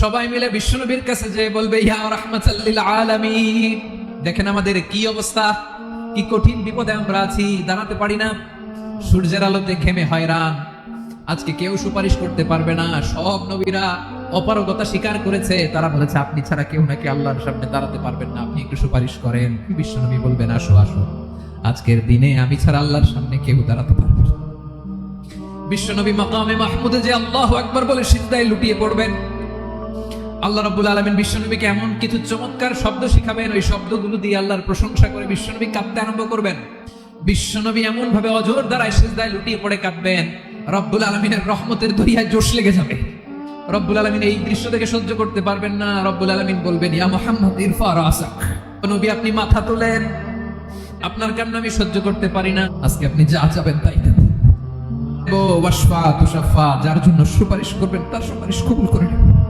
সবাই মিলে বিশ্বনবীর কাছে যে বলবে, ইয়া রাহমাতাল্লিল আলামিন। দেখেন আমাদের কি অবস্থা? কি কঠিন বিপদে আমরা আছি, দাঁড়াতে পারি না। সূর্যের আলোতে ঘেমে হয়রান। আজকে কেউ সুপারিশ করতে পারবে না। সব নবীরা অপারগতা স্বীকার করেছে। তারা বলেছে, আপনি ছাড়া কেউ নাকি আল্লাহর সামনে দাঁড়াতে পারবেন না। আপনি একটু সুপারিশ করেন। বিশ্বনবী বলবেন, আসো আসো। আজকের দিনে আমি ছাড়া আল্লাহর সামনে কেউ দাঁড়াতে পারবে বিশ্বনবী মাকামে মাহমুদে যে আল্লাহ একবার বলে সিদ্ধায় লুটিয়ে পড়বেন। আল্লাহ রাব্বুল আলামিন বিশ্বনবীকে এমন কিছু চমৎকার শব্দ শিখাবেন, ওই শব্দগুলো দিয়ে আল্লাহর প্রশংসা করে বিশ্বনবী কাঁদতে আরম্ভ করবেন। বিশ্বনবী এমন ভাবে অজোর দ্বারায় সিজদায় লুটিয়ে পড়ে কাঁদবেন, রব্বুল আলমিনের রহমতের দরিয়ায় জোশ লেগে যাবে। রব্বুল আলমিন এই দৃশ্য থেকে সহ্য করতে পারবেন না। রব্বুল আলমিন বলবেন, ইয়া মোহাম্মদ, ইরফা রাসাক। নবী, আপনি মাথা তোলেন। আপনার কান্না আমি সহ্য করতে পারি না। আজকে আপনি যা চাবেন তাই দেন। ও ওয়াসফা তুষাফা যার জন্য সুপারিশ করবেন, তার সুপারিশ কবুল করে নেবেন।